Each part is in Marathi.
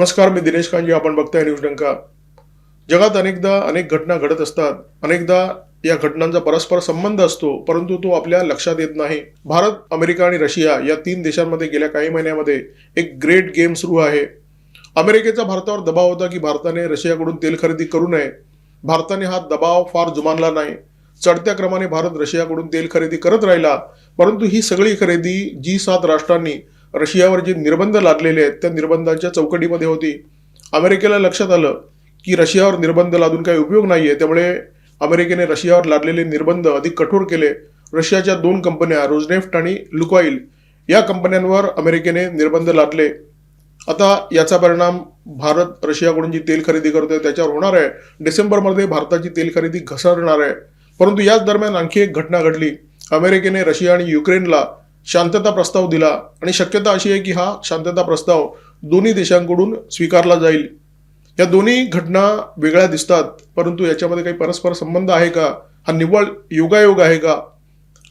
नमस्कार मी दिनेश कांजी आपण बघताय न्यूज डंका. जगात अनेकदा अनेक घटना घडत असतात. अनेकदा या घटनांचा परस्पर संबंध असतो परंतु तो आपल्या लक्षात येत नाही. भारत अमेरिका आणि रशिया या तीन देशांमध्ये गेल्या काही महिन्यामध्ये एक ग्रेट गेम सुरू आहे. अमेरिकेचा भारतावर दबाव होता की भारताने रशियाकडून तेल खरेदी करू नये. भारताने हा दबाव फार जुमानला नाही. चढत्या क्रमाने भारत रशियाकडून तेल खरेदी करत राहिला परंतु ही सगळी खरेदी जी सात राष्ट्रांनी रशियावर जे निर्बंध लादलेले आहेत त्या निर्बंधांच्या चौकटीमध्ये होती. अमेरिकेला लक्षात आलं की रशियावर निर्बंध लादून काही उपयोग नाही आहे त्यामुळे अमेरिकेने रशियावर लादलेले निर्बंध अधिक कठोर केले. रशियाच्या दोन कंपन्या रोजनेफ्ट आणि लुकॉईल या कंपन्यांवर अमेरिकेने निर्बंध लादले. आता याचा परिणाम भारत रशियाकडून जी तेल खरेदी करतोय त्याच्यावर होणार आहे. डिसेंबरमध्ये भारताची तेल खरेदी घसरणार आहे. परंतु याच दरम्यान आणखी एक घटना घडली. अमेरिकेने रशिया आणि युक्रेनला शांतता प्रस्ताव दिला. आणि शक्यता अशी आहे की हा शांतता प्रस्ताव दोन्ही देशांकडून स्वीकारला जाईल. या दोन्ही घटना वेगळ्या दिसतात. परंतु याच्यामध्ये काही परस्पर संबंध आहे का? हा निव्वळ योगायोग आहे का?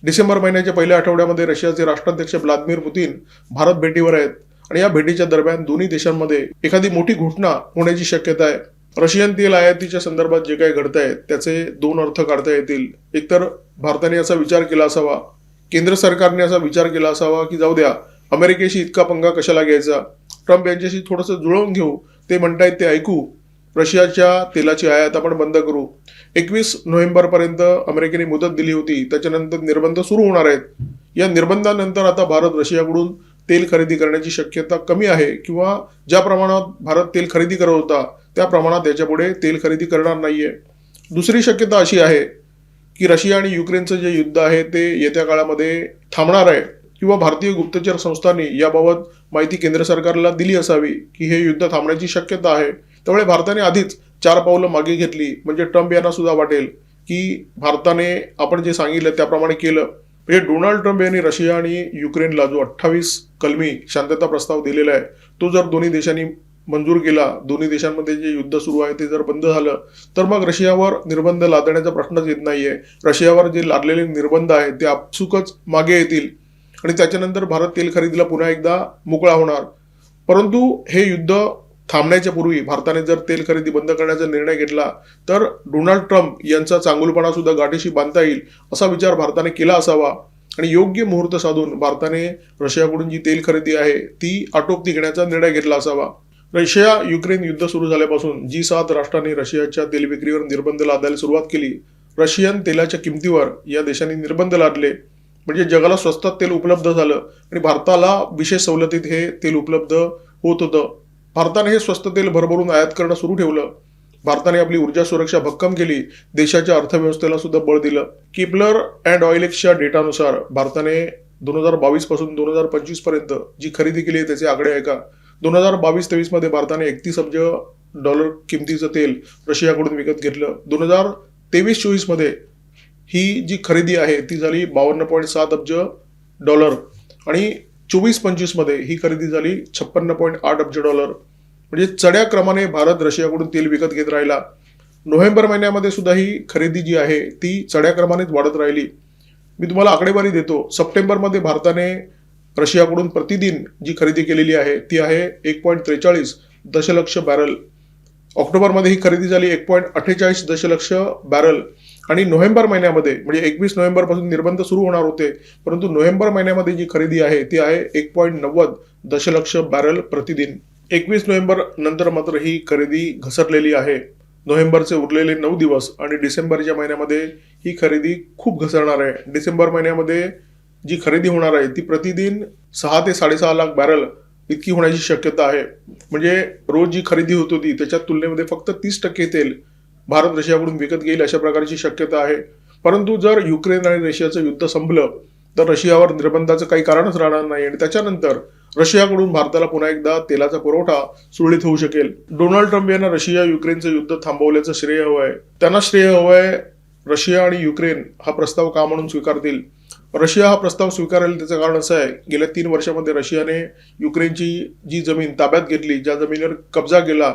डिसेंबर महिन्याच्या पहिल्या आठवड्यामध्ये रशियाचे राष्ट्राध्यक्ष व्लादिमीर पुतीन भारत भेटीवर आहेत. आणि या भेटीच्या दरम्यान दोन्ही देशांमध्ये एखादी मोठी घोषणा होण्याची शक्यता आहे. रशियन तेल आयातीच्या संदर्भात जे काही घडत आहे त्याचे दोन अर्थ काढता येतील. एकतर भारताने याचा विचार केला असावा. केंद्र सरकारने असा विचार केला असावा की जाऊ द्या अमेरिकेशी इतका पंगा कशाला घ्यायचा? ट्रम्प यांच्याशी थोडंसं जुळवून घेऊ. ते म्हणतायत ते ऐकू. रशियाच्या तेलाची आयात आपण बंद करू. एकवीस नोव्हेंबरपर्यंत अमेरिकेने मुदत दिली होती. त्याच्यानंतर निर्बंध सुरू होणार आहेत. या निर्बंधानंतर आता भारत रशियाकडून तेल खरेदी करण्याची शक्यता कमी आहे किंवा ज्या प्रमाणात भारत तेल खरेदी करत होता त्या प्रमाणात याच्यापुढे तेल खरेदी करणार नाहीये. दुसरी शक्यता अशी आहे की रशिया आणि युक्रेनचं जे युद्ध आहे ते येत्या काळामध्ये थांबणार आहे किंवा भारतीय गुप्तचर संस्थांनी याबाबत माहिती केंद्र सरकारला दिली असावी की हे युद्ध थांबण्याची शक्यता आहे. त्यामुळे भारताने आधीच चार पावलं मागे घेतली. म्हणजे ट्रम्प यांना सुद्धा वाटेल की भारताने आपण जे सांगितलं त्याप्रमाणे केलं. म्हणजे डोनाल्ड ट्रम्प यांनी रशिया आणि युक्रेनला जो अठ्ठावीस कलमी शांतता प्रस्ताव दिलेला आहे तो जर दोन्ही देशांनी मंजूर केला. दोन्ही देशांमध्ये जे युद्ध सुरू आहे ते जर बंद झालं तर मग रशियावर निर्बंध लादण्याचा प्रश्नच येत नाहीये. रशियावर जे लादलेले निर्बंध आहेत ते आपसुकच मागे येतील. आणि त्याच्यानंतर भारत तेल खरेदीला पुन्हा एकदा मोकळा होणार. परंतु हे युद्ध थांबण्याच्या पूर्वी भारताने जर तेल खरेदी बंद करण्याचा निर्णय घेतला तर डोनाल्ड ट्रम्प यांचा चांगुलपणा सुद्धा गाठीशी बांधता येईल असा विचार भारताने केला असावा. आणि योग्य मुहूर्त साधून भारताने रशियाकडून जी तेल खरेदी आहे ती आटोपती घेण्याचा निर्णय घेतला असावा. रशिया युक्रेन युद्ध सुरू झाल्यापासून जी सात राष्ट्रांनी रशियाच्या तेल विक्रीवर निर्बंध लादायला सुरुवात केली. रशियन तेलाच्या किमतीवर या देशांनी निर्बंध लादले. म्हणजे जगाला स्वस्तात तेल उपलब्ध झालं आणि भारताला विशेष सवलतीत हे तेल उपलब्ध होत होतं. भारताने हे स्वस्त तेल भरभरून आयात करणं सुरू ठेवलं. भारताने आपली ऊर्जा सुरक्षा भक्कम केली. देशाच्या अर्थव्यवस्थेला सुद्धा बळ दिलं. किपलर अँड ऑइलेक्सच्या डेटानुसार भारताने दोन हजार बावीसपासून दोन हजार पंचवीसपर्यंत जी खरेदी केली आहे त्याचे आकडे ऐका. दोन हजार बावीस तेवीसमध्ये भारताने एकतीस अब्ज डॉलर किमतीचं तेल रशियाकडून विकत घेतलं. दोन हजार तेवीस चोवीसमध्ये ही जी खरेदी आहे ती झाली बावन्न पॉईंट सात अब्ज डॉलर. आणि चोवीस पंचवीसमध्ये ही खरेदी झाली छप्पन्न पॉईंट आठ अब्ज डॉलर. म्हणजे चढ्या क्रमाने भारत रशियाकडून तेल विकत घेत राहिला. नोव्हेंबर महिन्यामध्ये सुद्धा ही खरेदी जी आहे ती चढ्या क्रमानेच वाढत राहिली. मी तुम्हाला आकडेवारी देतो सप्टेंबरमध्ये भारताने रशियाकडून प्रतिदिन जी खरेदी केलेली आहे ती आहे एक पॉईंट त्रेचाळीस दशलक्ष बॅरल. ऑक्टोबरमध्ये ही खरेदी झाली एक पॉईंट अठ्ठेचाळीस दशलक्ष बॅरल. आणि नोव्हेंबर महिन्यामध्ये म्हणजे एकवीस नोव्हेंबरपासून निर्बंध सुरू होणार होते परंतु नोव्हेंबर महिन्यामध्ये जी खरेदी आहे ती आहे एक पॉईंट नव्वद दशलक्ष बॅरल प्रतिदिन. एकवीस नोव्हेंबर नंतर मात्र ही खरेदी घसरलेली आहे. नोव्हेंबरचे उरलेले नऊ दिवस आणि डिसेंबरच्या महिन्यामध्ये ही खरेदी खूप घसरणार आहे. डिसेंबर महिन्यामध्ये जी खरेदी होणार आहे ती प्रतिदिन सहा ते साडेसहा लाख बॅरल इतकी होण्याची शक्यता आहे. म्हणजे रोज जी खरेदी होत होती त्याच्या तुलनेमध्ये फक्त तीस टक्के तेल भारत रशियाकडून विकत घेईल अशा प्रकारची शक्यता आहे. परंतु जर युक्रेन आणि रशियाचं युद्ध संपलं तर रशियावर निर्बंधाचं काही कारणच राहणार नाही आणि त्याच्यानंतर रशियाकडून भारताला पुन्हा एकदा तेलाचा पुरवठा सुरळीत होऊ शकेल. डोनाल्ड ट्रम्प यांना रशिया युक्रेनचं युद्ध थांबवल्याचं श्रेय हवं आहे. त्यांना श्रेय हवं आहे रशिया आणि युक्रेन हा प्रस्ताव का म्हणून स्वीकारतील? रशिया हा प्रस्ताव स्वीकारायला त्याचं कारण असं आहे गेल्या तीन वर्षामध्ये रशियाने युक्रेनची जी जमीन ताब्यात घेतली ज्या जमिनीवर कब्जा केला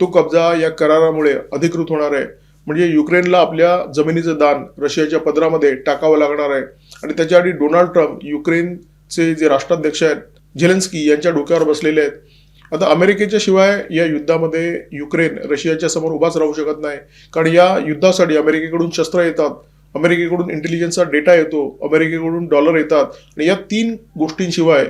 तो कब्जा या करारामुळे अधिकृत होणार आहे. म्हणजे युक्रेनला आपल्या जमिनीचं दान रशियाच्या पदरामध्ये टाकावं लागणार आहे. आणि त्याच्याआधी डोनाल्ड ट्रम्प युक्रेनचे जे राष्ट्राध्यक्ष आहेत झेलेन्स्की यांच्या डोक्यावर बसलेले आहेत. आता अमेरिकेच्या शिवाय या युद्धामध्ये युक्रेन रशियाच्या समोर उभाच राहू शकत नाही. कारण या युद्धासाठी अमेरिकेकडून शस्त्र येतात. अमेरिकेकडून इंटेलिजन्सचा डेटा येतो अमेरिकेकडून डॉलर येतात. आणि या तीन गोष्टींशिवाय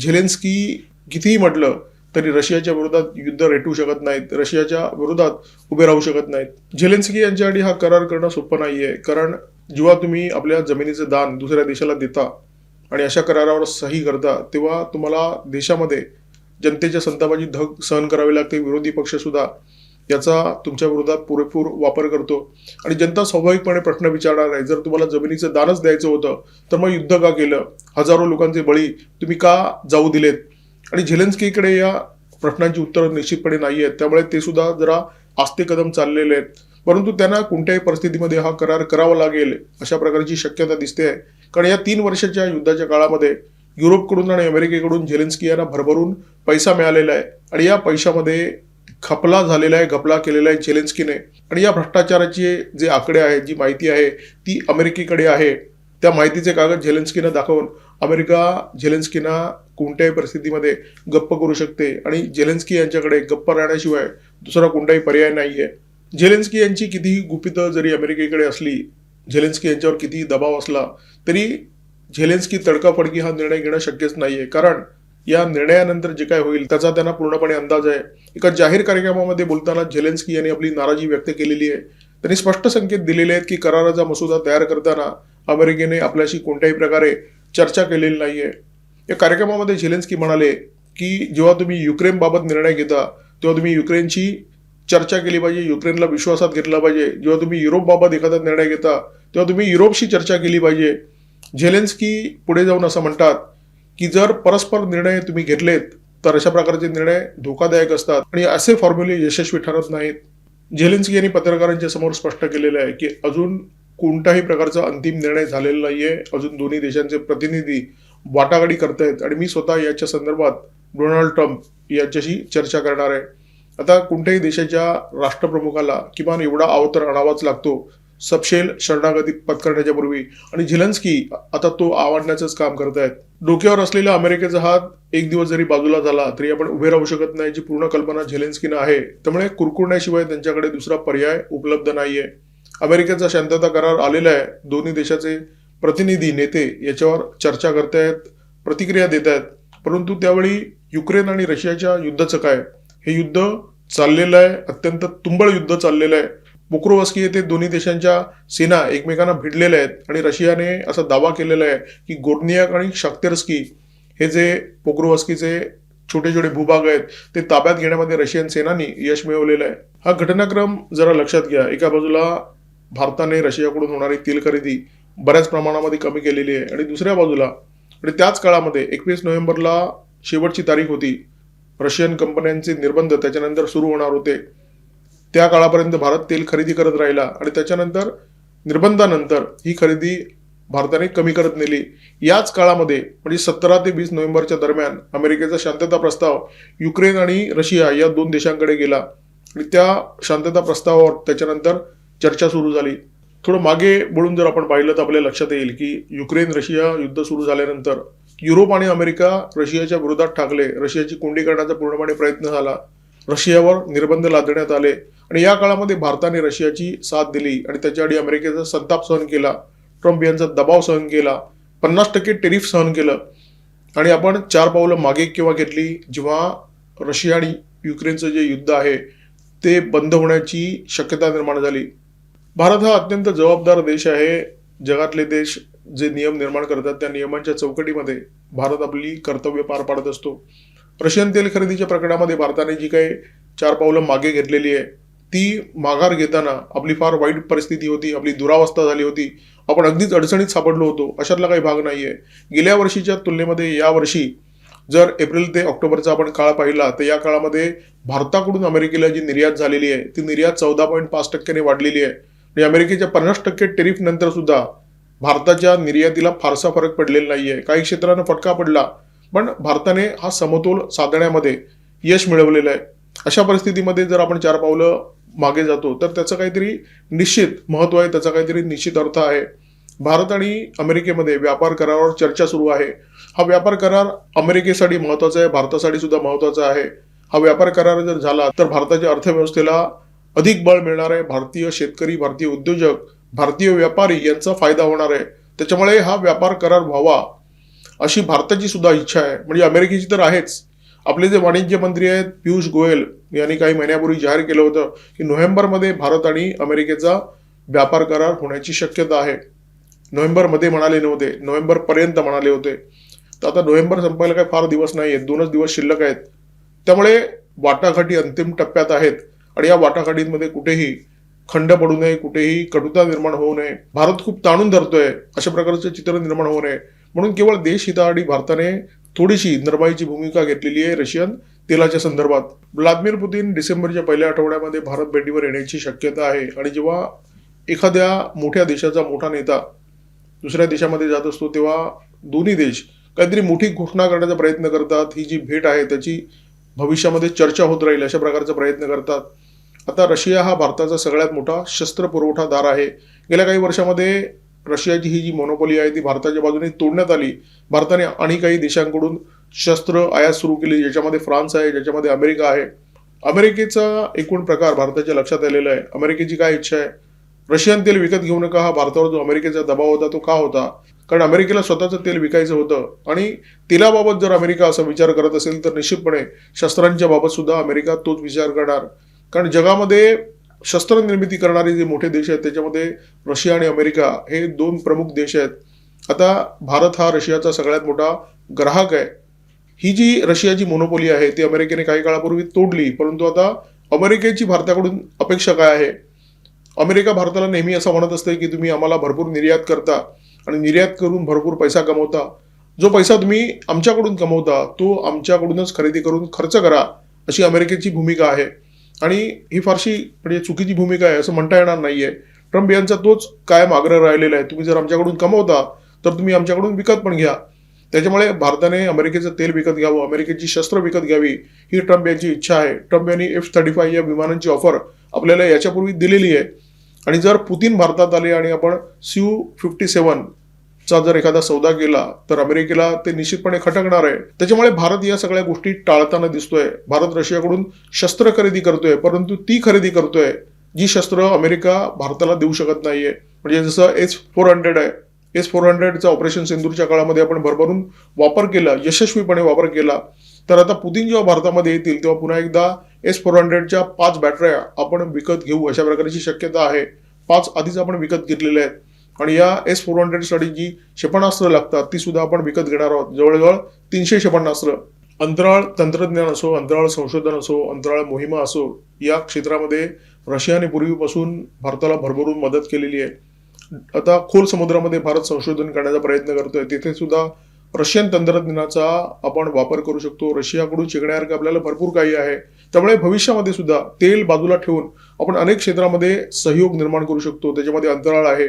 झेलेन्स्की कितीही म्हटलं तरी रशियाच्या विरोधात युद्ध रेटू शकत नाहीत. रशियाच्या विरोधात उभे राहू शकत नाहीत. झेलेन्स्की यांच्यासाठी हा करार करणं सोपं नाही आहे कारण जेव्हा तुम्ही आपल्या जमिनीचं दान दुसऱ्या देशाला देता आणि अशा करारावर सही करता तेव्हा तुम्हाला देशामध्ये जनतेच्या संतापाची धग सहन करावी लागते विरोधी पक्ष सुद्धा. याचा तुमच्या विरोधात पुरेपूर वापर करतो. आणि जनता स्वाभाविकपणे प्रश्न विचारणार आहे. जर तुम्हाला जमिनीचं दानच द्यायचं होतं तर मग युद्ध का केलं? हजारो लोकांचे बळी तुम्ही का जाऊ दिलेत? आणि झेलेन्स्कीकडे या प्रश्नांची उत्तरं निश्चितपणे नाही आहेत. त्यामुळे ते सुद्धा जरा आस्ते कदम चाललेले आहेत. परंतु त्यांना कोणत्याही परिस्थितीमध्ये हा करार करावा लागेल अशा प्रकारची शक्यता दिसते आहे. कारण या तीन वर्षाच्या युद्धाच्या काळामध्ये युरोपकडून आणि अमेरिकेकडून झेलेन्स्की यांना भरभरून पैसा मिळालेला आहे. आणि या पैशामध्ये खपला झालेला आहे घपला केलेला आहे झेलेन्स्कीने आणि या भ्रष्टाचाराचे जे आकडे आहेत जी माहिती आहे ती अमेरिकेकडे आहे. त्या माहितीचे कागद झेलेन्स्कीनं दाखवून अमेरिका झेलेन्स्कीना कोणत्याही परिस्थितीमध्ये गप्प करू शकते. आणि झेलेन्स्की यांच्याकडे गप्प राहण्याशिवाय दुसरा कोणताही पर्याय नाही आहे झेलेन्स्की यांची कितीही गुपितं जरी अमेरिकेकडे असली झेलेन्स्की यांच्यावर कितीही दबाव असला तरी झेलेन्स्की तडकाफडकी हा निर्णय घेणं शक्यच नाही आहे कारण या निर्णयानंतर जे काय होईल त्याचा त्यांना पूर्णपणे अंदाज आहे. एका जाहीर कार्यक्रमामध्ये बोलताना झेलेन्स्की यांनी आपली नाराजी व्यक्त केलेली आहे. त्यांनी स्पष्ट संकेत दिलेले आहेत की कराराचा मसुदा तयार करताना अमेरिकेने आपल्याशी कोणत्याही प्रकारे चर्चा केलेली नाहीये. या कार्यक्रमामध्ये झेलेन्स्की म्हणाले की जेव्हा तुम्ही युक्रेनबाबत निर्णय घेता तेव्हा तुम्ही युक्रेनची चर्चा केली पाहिजे युक्रेनला विश्वासात घेतला पाहिजे. जेव्हा तुम्ही युरोपबाबत एखादा निर्णय घेता तेव्हा तुम्ही युरोपशी चर्चा केली पाहिजे. झेलेन्स्की पुढे जाऊन असं म्हणतात की जर परस्पर निर्णय तुम्ही घेतलेत तर अशा प्रकारचे निर्णय धोकादायक असतात. आणि असे फॉर्म्युले यशस्वी ठरत नाहीत. झेलेन्स्की यांनी पत्रकारांच्या समोर स्पष्ट केलेलं आहे की अजून कोणत्याही प्रकारचा अंतिम निर्णय झालेला नाहीये. अजून दोन्ही देशांचे प्रतिनिधी वाटाघाटी करतायत. आणि मी स्वतः याच्या संदर्भात डोनाल्ड ट्रम्प यांच्याशी चर्चा करणार आहे. आता कोणत्याही देशाच्या राष्ट्रप्रमुखाला किमान एवढा अवतर आणावाच लागतो सपशेल शरणागती पत्करण्याच्या पूर्वी. आणि झिलन्स्की आता तो आवडण्याचंच काम करत आहेत. डोक्यावर असलेला अमेरिकेचा हात एक दिवस जरी बाजूला झाला तरी आपण उभे राहू शकत नाही जी पूर्ण कल्पना झेलेन्स्कीनं आहे. त्यामुळे कुरकुरण्याशिवाय त्यांच्याकडे दुसरा पर्याय उपलब्ध नाहीये. अमेरिकेचा शांतता करार आलेला आहे. दोन्ही देशाचे प्रतिनिधी नेते याच्यावर चर्चा करतायत प्रतिक्रिया देत आहेत. परंतु त्यावेळी युक्रेन आणि रशियाच्या युद्धाचं काय? हे युद्ध चाललेलं आहे. अत्यंत तुंबळ युद्ध चाललेलं आहे. पोक्रोवस्की येथे दोन्ही देशांच्या सेना एकमेकांना भिडलेल्या आहेत आणि रशियाने असा दावा केलेला आहे की गोर्नियाक आणि शाक्तेरस्की हे जे पोक्रोवस्कीचे छोटे छोटे भूभाग आहेत ते ताब्यात घेण्यामध्ये रशियन सेनानी यश मिळवलेलं आहे. हा घटनाक्रम जरा लक्षात घ्या. एका बाजूला भारताने रशियाकडून होणारी तेल खरेदी बऱ्याच प्रमाणामध्ये कमी केलेली आहे आणि दुसऱ्या बाजूला आणि त्याच काळामध्ये एकवीस नोव्हेंबरला शेवटची तारीख होती. रशियन कंपन्यांचे निर्बंध त्याच्यानंतर सुरू होणार होते. त्या काळापर्यंत भारत तेल खरेदी करत राहिला आणि त्याच्यानंतर निर्बंधानंतर ही खरेदी भारताने कमी करत नेली. याच काळामध्ये म्हणजे सतरा ते वीस नोव्हेंबरच्या दरम्यान अमेरिकेचा शांतता प्रस्ताव युक्रेन आणि रशिया या दोन देशांकडे गेला. आणि त्या शांतता प्रस्तावावर त्याच्यानंतर चर्चा सुरू झाली. थोडं मागे बोलून जर आपण पाहिलं तर आपल्या लक्षात येईल की युक्रेन रशिया युद्ध सुरू झाल्यानंतर युरोप आणि अमेरिका रशियाच्या विरोधात ठाकले. रशियाची कोंडी करण्याचा पूर्णपणे प्रयत्न झाला. रशियावर निर्बंध लादण्यात आले. आणि या काळामध्ये भारताने रशियाची साथ दिली आणि त्याच्याआधी अमेरिकेचा संताप सहन केला ट्रम्प यांचा दबाव सहन केला पन्नास टक्के टेरिफ सहन केलं. आणि आपण चार पावलं मागे केव्हा घेतली? जेव्हा रशिया आणि युक्रेनचं जे युद्ध आहे ते बंद होण्याची शक्यता निर्माण झाली. भारत हा अत्यंत जबाबदार देश आहे. जगातले देश जे नियम निर्माण करतात त्या नियमांच्या चौकटीमध्ये भारत आपली कर्तव्य पार पाडत असतो. रशियन तेल खरेदीच्या प्रकरणामध्ये भारताने जी काही चार पावलं मागे घेतलेली आहे ती माघार घेताना आपली फार वाईट परिस्थिती होती आपली दुरावस्था झाली होती. आपण अगदीच अडचणीत सापडलो होतो. अशातला काही भाग नाही आहे गेल्या वर्षीच्या तुलनेमध्ये या वर्षी जर एप्रिल ते ऑक्टोबरचा आपण काळ पाहिला तर या काळामध्ये भारताकडून अमेरिकेला जी निर्यात झालेली आहे ती निर्यात चौदा पॉईंट पाच टक्क्याने वाढलेली आहे. आणि अमेरिकेच्या पन्नास टक्के टेरिफ नंतर सुद्धा भारताच्या निर्यातीला फारसा फरक पडलेला नाहीये. काही क्षेत्रांना फटका पडला पण भारताने हा समतोल साधण्यामध्ये यश मिळवलेलं आहे. अशा परिस्थितीमध्ये जर आपण चार पावलं मागे जातो. तर त्याचं काहीतरी निश्चित महत्त्व आहे त्याचा काहीतरी निश्चित अर्थ आहे. भारत आणि अमेरिकेमध्ये व्यापार करारावर चर्चा सुरू आहे. हा व्यापार करार अमेरिकेसाठी महत्त्वाचा आहे भारतासाठी सुद्धा महत्त्वाचा आहे. हा व्यापार करार जर झाला तर भारताच्या अर्थव्यवस्थेला अधिक बळ मिळणार आहे. भारतीय शेतकरी भारतीय उद्योजक भारतीय व्यापारी यांचा फायदा होणार आहे. त्याच्यामुळे हा व्यापार करार व्हावा अशी भारताची सुद्धा इच्छा आहे. म्हणजे अमेरिकेची तर आहेच. आपले जे वाणिज्य मंत्री आहेत पियुष गोयल यांनी काही महिन्यापूर्वी जाहीर केलं होतं की नोव्हेंबरमध्ये भारत आणि अमेरिकेचा व्यापार करार होण्याची शक्यता आहे. नोव्हेंबरमध्ये म्हणाले नव्हते नोव्हेंबरपर्यंत म्हणाले होते. तर आता नोव्हेंबर संपायला काही फार दिवस नाही आहेत दोनच दिवस शिल्लक आहेत. त्यामुळे वाटाघाटी अंतिम टप्प्यात आहेत आणि या वाटाघाटींमध्ये कुठेही खंड पडू नये कुठेही कटुता निर्माण होऊ नये. भारत खूप ताणून धरतोय अशा प्रकारचं चित्र निर्माण होऊ नये. म्हणून केवळ देश हितासाठी भारताने थोडीशी नरमाईची भूमिका घेतलेली आहे रशियन तेलाच्या संदर्भात. व्लादिमीर पुतीन डिसेंबरच्या पहिल्या आठवड्यामध्ये भारत भेटीवर येण्याची शक्यता आहे. आणि जेव्हा एखाद्या मोठ्या देशाचा मोठा नेता दुसऱ्या देशामध्ये जात असतो तेव्हा दोन्ही देश काहीतरी मोठी घोषणा करण्याचा प्रयत्न करतात. ही जी भेट आहे त्याची भविष्यामध्ये चर्चा होत राहील अशा प्रकारचा प्रयत्न करतात. आता रशिया हा भारताचा सगळ्यात मोठा शस्त्र पुरवठादार आहे. गेल्या काही वर्षामध्ये रशियाची ही जी मोनोपॉली आहे ती भारताच्या बाजूने तोडण्यात आली. भारताने आणि काही देशांकडून शस्त्र आयात सुरू केली ज्याच्यामध्ये फ्रान्स आहे ज्याच्यामध्ये अमेरिका आहे. अमेरिकेचा एकूण प्रकार भारताच्या लक्षात आलेला आहे. अमेरिकेची काय इच्छा आहे? रशियन तेल विकत घेऊ नका हा भारतावर जो अमेरिकेचा दबाव होता तो का होता? कारण अमेरिकेला स्वतःचं तेल विकायचं होतं. आणि तेलाबाबत जर अमेरिका असा विचार करत असेल तर निश्चितपणे शस्त्रांच्या बाबत सुद्धा अमेरिका तोच विचार करणार. कारण जगामध्ये शस्त्र निर्मिती करणारे जे मोठे देश आहेत त्याच्यामध्ये रशिया आणि अमेरिका हे दोन प्रमुख देश आहेत. आता भारत हा रशियाचा सगळ्यात मोठा ग्राहक आहे. ही जी रशियाची मोनोपोली आहे ती अमेरिकेने काही काळापूर्वी तोडली. परंतु आता अमेरिकेची भारताकडून अपेक्षा काय आहे? अमेरिका भारताला नेहमी असं म्हणत असते की तुम्ही आम्हाला भरपूर निर्यात करता आणि निर्यात करून भरपूर पैसा कमवता. जो पैसा तुम्ही आमच्याकडून कमवता तो आमच्याकडूनच खरेदी करून खर्च करा अशी अमेरिकेची भूमिका आहे. आणि ही फारशी म्हणजे चुकीची भूमिका आहे असं म्हणता येणार नाही आहे ट्रम्प यांचा तोच कायम आग्रह राहिलेला आहे. तुम्ही जर आमच्याकडून कमवता तर तुम्ही आमच्याकडून विकत पण घ्या. त्याच्यामुळे भारताने अमेरिकेचं तेल विकत घ्यावं अमेरिकेची शस्त्र विकत घ्यावी ही ट्रम्प यांची इच्छा आहे. ट्रम्प यांनी एफ थर्टी फाय या विमानांची ऑफर आपल्याला याच्यापूर्वी दिलेली आहे. आणि जर पुतीन भारतात आले आणि आपण सीयू फिफ्टी सेवन चा जर एखादा सौदा केला तर अमेरिकेला ते निश्चितपणे खटकणार आहे. त्याच्यामुळे भारत या सगळ्या गोष्टी टाळताना दिसतोय. भारत रशियाकडून शस्त्र खरेदी करतोय परंतु ती खरेदी करतोय जी शस्त्र अमेरिका भारताला देऊ शकत नाहीये. म्हणजे जसं एच फोर हंड्रेड आहे एस फोर हंड्रेडचा ऑपरेशन सिंदूरच्या काळामध्ये आपण भरभरून वापर केला यशस्वीपणे वापर केला. तर आता पुतीन जेव्हा भारतामध्ये येतील तेव्हा पुन्हा एकदा एस फोर हंड्रेडच्या पाच बॅटऱ्या आपण विकत घेऊ अशा प्रकारची शक्यता आहे. पाच आधीच आपण विकत घेतलेल्या आहेत. आणि या एस फोर हंड्रेडसाठी जी क्षेपणास्त्र लागतात ती सुद्धा आपण विकत घेणार आहोत. जवळजवळ तीनशे क्षेपणास्त्र. अंतराळ तंत्रज्ञान असो अंतराळ संशोधन असो अंतराळ मोहिमा असो या क्षेत्रामध्ये रशियाने पूर्वीपासून भारताला भरभरून मदत केलेली आहे. आता खोल समुद्रामध्ये भारत संशोधन करण्याचा प्रयत्न करतोय. तिथे सुद्धा रशियन तंत्रज्ञानाचा आपण वापर करू शकतो. रशियाकडून शिकण्यासारखं आपल्याला भरपूर काही आहे. त्यामुळे भविष्यामध्ये सुद्धा तेल बाजूला ठेवून आपण अनेक क्षेत्रामध्ये सहयोग निर्माण करू शकतो. त्याच्यामध्ये अंतराळ आहे.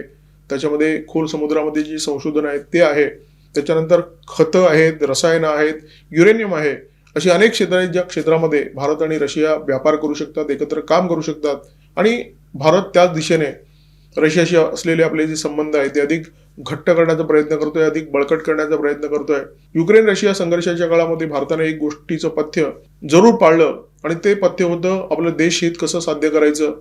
त्याच्यामध्ये खोल समुद्रामध्ये जी संशोधन आहेत ते आहे. त्याच्यानंतर खतं आहेत रसायनं आहेत युरेनियम आहे. अशी अनेक क्षेत्र आहेत ज्या क्षेत्रामध्ये भारत आणि रशिया व्यापार करू शकतात एकत्र काम करू शकतात. आणि भारत त्याच दिशेने रशियाशी असलेले आपले जे संबंध आहेत ते अधिक घट्ट करण्याचा प्रयत्न करतोय अधिक बळकट करण्याचा प्रयत्न करतोय. युक्रेन रशिया संघर्षाच्या काळामध्ये भारताने एक गोष्टीचं पथ्य जरूर पाळलं आणि ते पथ्य होतं आपलं देश हित कसं साध्य करायचं.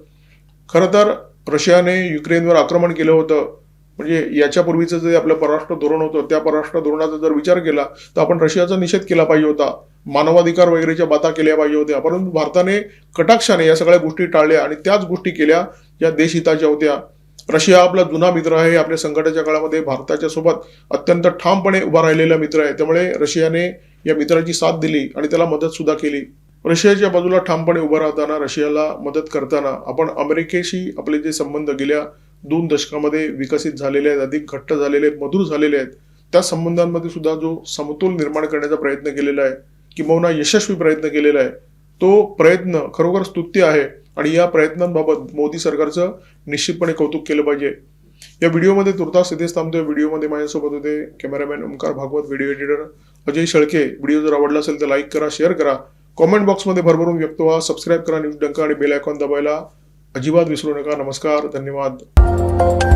खरं तर रशियाने युक्रेनवर आक्रमण केलं होतं. म्हणजे याच्यापूर्वीचं जे आपलं परराष्ट्र धोरण होतं त्या परराष्ट्र धोरणाचा जर विचार केला तर आपण रशियाचा निषेध केला पाहिजे होता. मानवाधिकार वगैरेच्या बाता केल्या पाहिजे होत्या. परंतु भारताने कटाक्षाने या सगळ्या गोष्टी टाळल्या आणि त्याच गोष्टी केल्या ज्या देशहिताच्या होत्या. रशिया आपला जुना मित्र आहे. आपल्या संकटाच्या काळामध्ये भारताच्या सोबत अत्यंत ठामपणे उभा राहिलेला मित्र आहे. त्यामुळे रशियाने या मित्राची साथ दिली आणि त्याला मदत सुद्धा केली. रशियाच्या बाजूला ठामपणे उभं राहताना रशियाला मदत करताना आपण अमेरिकेशी आपले जे संबंध गेल्या दोन दशकामध्ये विकसित झालेले आहेत अधिक घट्ट झालेले आहेत मधुर झालेले आहेत त्या संबंधांमध्ये सुद्धा जो समतोल निर्माण करण्याचा प्रयत्न केलेला आहे किंबहुना यशस्वी प्रयत्न केलेला आहे तो प्रयत्न खरोखर स्तुत्य आहे. आणि या प्रयत्नांबाबत मोदी सरकारचं निश्चितपणे कौतुक केलं पाहिजे. या व्हिडिओमध्ये तुर्तास इथेच थांबतोय. व्हिडिओमध्ये माझ्यासोबत होते cameraman Omkar Bhagwat video editor Ajay Shelke. Video जर आवडला असेल तर लाईक करा शेअर करा. कॉमेंट बॉक्समध्ये भरभरून व्यक्त व्हा. सबस्क्राईब करा न्यूज डंका आणि बेल आयकॉन दबायला अजिबात विसरू नका. नमस्कार. धन्यवाद.